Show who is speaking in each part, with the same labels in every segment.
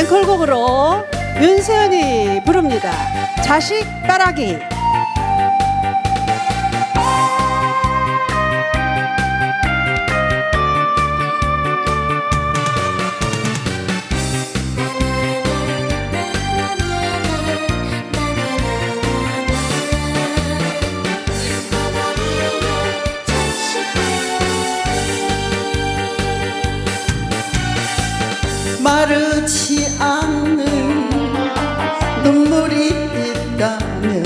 Speaker 1: 앵콜곡으로 윤세연이 부릅니다. 자식 따라기.
Speaker 2: 마르지 않는 눈물이 있다면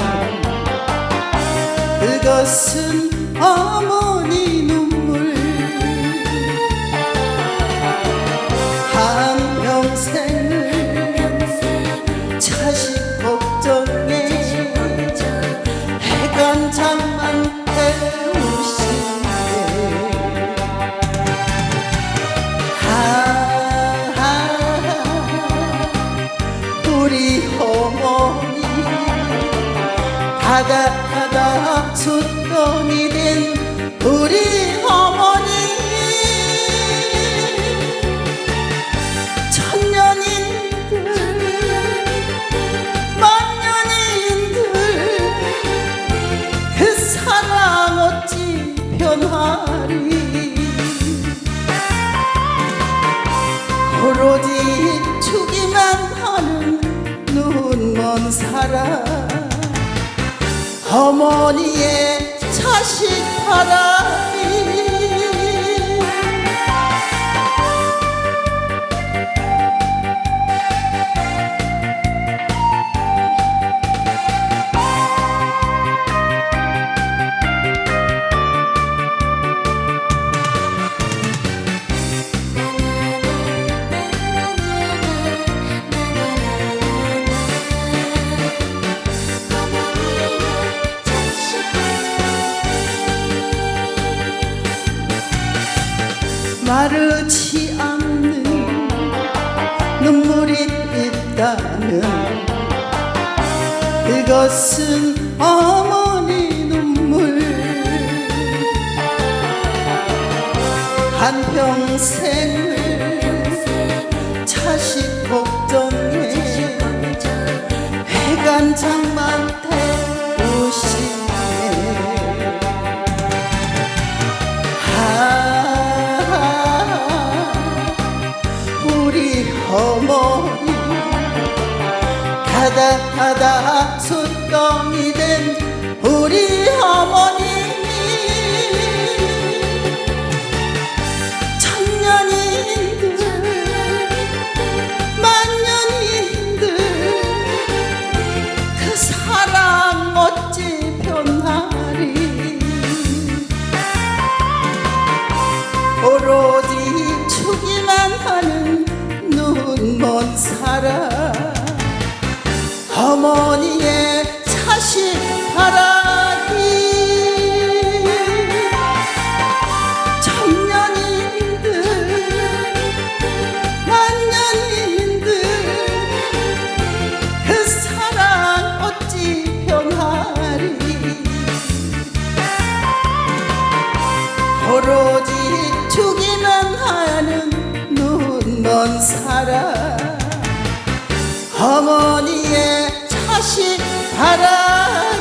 Speaker 2: 그것은 어머니 눈물. 한 평생을 자식 걱정에 해간장만 태 다다다다 숫돈이 된 우리 어머니. 천년인들 만년인들 그 사랑 어찌 변하리? 오로지 주기만 하는 눈먼 사랑 어머니의 자식 바람 마르지 않는 눈물이 있다면 그것은 어머니 눈물. 한평생을 자식 걱정에 해간장만 가다가다 숫덩이 된 우리 어머니 사랑 어머니의 자식 바라